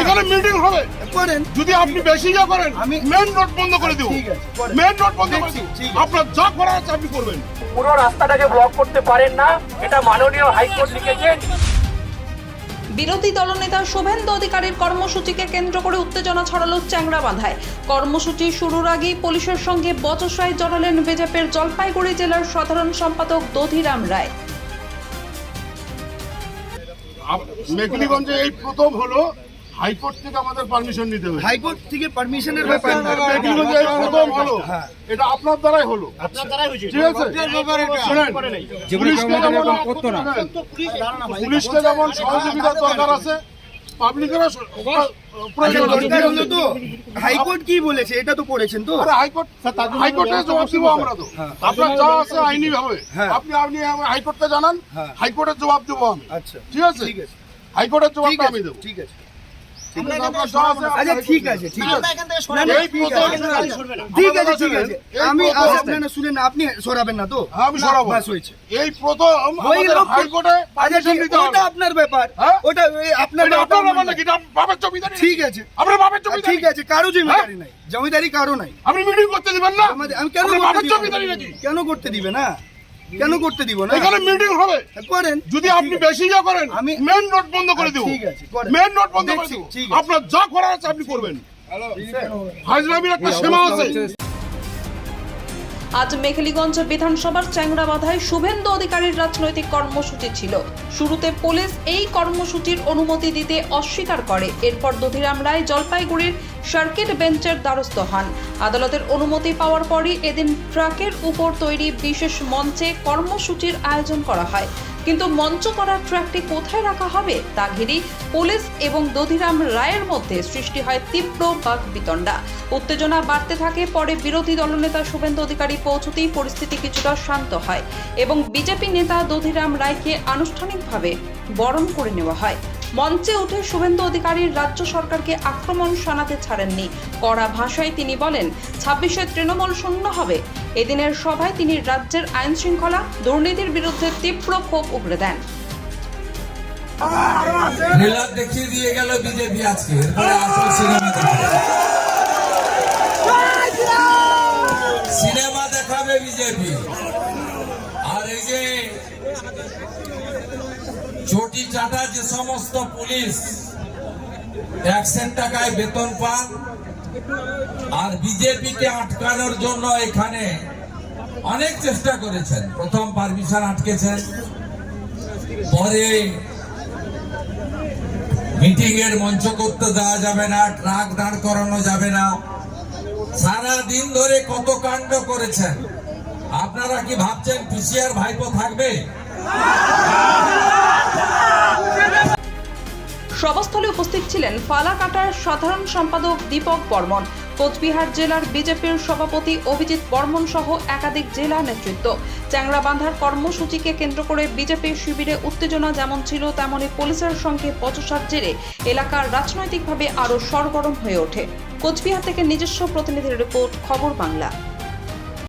এখানে মিটিং হবে। করেন যদি আপনি বেশি ইয়ে করেন আমি মেন রোড বন্ধ করে দেবো। ঠিক আছে, মেন রোড বন্ধ করে দেবো। আপনার যা করার আছে আপনি করবেন। পুরো রাস্তাটাকে ব্লক করতে পারেন না। এটা মাননীয় হাইকোর্ট লিখেছেন বিরোধী দলনেতা শুভেন্দু অধিকারীর কর্মসূচিকে কেন্দ্র করে উত্তেজনা ছড়ালো চ্যাংরা বাঁধায় কর্মসূচি শুরুর আগেই পুলিশের সঙ্গে বচসায় জড়ালেন বিজেপির জলপাইগুড়ি জেলার সাধারণ সম্পাদক দধিরাম রায়। মেঘলিগঞ্জে এই প্রথম হলো হাইকোর্ট থেকে আমাদের পারমিশন নিতে হবে। হাইকোর্ট থেকে পারমিশনের ব্যাপার না প্রথম হলো। এটা আপনার দ্বারাই হলো। ঠিক আছে? পুলিশকে যেমন পুলিশকে যেমন সহযোগিতার দরকার আছে পাবলিকেরও হাইকোর্ট কি বলেছে? এটা তো পড়েছেন তো। আরে হাইকোর্ট হাইকোর্টে জবাব দিব আমরা তো। আপনার যা আছে আইনি ভাবে। হ্যাঁ। আপনি আপনি হাইকোর্টে জানান। হাইকোর্টের জবাব দেবো আমি। আচ্ছা। ঠিক আছে? ঠিক আছে। হাইকোর্টের ঠিক জবাবটা আমি দেবো। ঠিক আছে। আচ্ছা ঠিক আছে ঠিক আছে। ঠিক আছে, আমি শুনেন আপনি সরাবেন না তো? হ্যাঁ, আমি সরাবো। হয়েছে। এই প্রথম ওটা আপনার ব্যাপার? ওটা আপনার ব্যাপার জমিদারি ঠিক আছে। আপনার বাবার জমিদারি। ঠিক আছে কারও জমিদারি নাই। জমিদারি কারও নাই। আপনি মিটিং করতে দিবেন না? আমি কেন করতে দিবে না? কেন করতে দিব না? এখানে মিটিং হবে। করেন। যদি আপনি বেশি ইয়ে করেন আমি মেন রোড বন্ধ করে দেবো। ঠিক আছে, মেন রোড বন্ধ করে দেবো। আপনার যা করার আছে আপনি করবেন। হাজরামির একটা সীমা আছে। আজ মেখলিগঞ্জ বিধানসভার চ্যাংরাবাধায় শুভেন্দু অধিকারীর রাজনৈতিক কর্মসূচি ছিল। শুরুতে পুলিশ এই কর্মসূচির অনুমতি দিতে অস্বীকার করে। এরপর দধিরাম রায় জলপাইগুড়ির সার্কিট বেঞ্চের দ্বারস্থ হন। আদালতের অনুমতি পাওয়ার পরই এদিন ট্রাকের উপর তৈরি বিশেষ মঞ্চে কর্মসূচির আয়োজন করা হয়। কিন্তু মঞ্চ করা ট্র্যাকটি কোথায় রাখা হবে তা ঘিরেই পুলিশ এবং দধিরাম রায়ের মধ্যে সৃষ্টি হয় তীব্র বাক বিতণ্ডা উত্তেজনা বাড়তে থাকে, পরে বিরোধী দলনেতা শুভেন্দু অধিকারী পৌঁছতেই পরিস্থিতি কিছুটা শান্ত হয় এবং বিজেপি নেতা দধিরাম রায়কে আনুষ্ঠানিকভাবে বরণ করে নেওয়া হয়। মঞ্চে উঠে শুভেন্দু অধিকারীর রাজ্য সরকারকে আক্রমণ শানাতে ছাড়েননি। কড়া ভাষায় তিনি বলেন ছাব্বিশে তৃণমূল শূন্য হবে। এদিনের সভায় তিনি রাজ্যের আইন শৃঙ্খলা দুর্নীতির বিরুদ্ধে তীব্র ক্ষোভ উগড়ে দেন। দেখিয়ে দিয়ে গেল বিজেপি আজকে। আসল সিনেমা সিনেমা দেখাবে বিজেপি। আর এই যে চটি চাটা যে সমস্ত পুলিশ একশন টাকায় বেতন পান আর বিজেপিকে আটকানোর জন্য এখানে অনেক চেষ্টা করেছেন। প্রথম পারমিশন আটকেছেন। পরে মিটিং এর মঞ্চ করতে দেওয়া যাবে না, ট্রাক দাঁড় করানো যাবে না। সারা দিন ধরে কত কাণ্ড করেছেন। আপনারা কি ভাবছেন পিসিআর ভাইপো থাকবে? সভাস্থলে উপস্থিত ছিলেন ফালাকাটার সাধারণ সম্পাদক দীপক বর্মন, কোচবিহার জেলার বিজেপির সভাপতি অভিজিৎ বর্মন সহ একাধিক জেলা নেতৃত্ব। চ্যাংরাবান্ধার কর্মসূচিকে কেন্দ্র করে বিজেপির শিবিরে উত্তেজনা যেমন ছিল, তেমনি পুলিশের সঙ্গে পচসার জেরে এলাকার রাজনৈতিকভাবে আরও সরগরম হয়ে ওঠে। কোচবিহার থেকে নিজস্ব প্রতিনিধির রিপোর্ট, খবর বাংলা।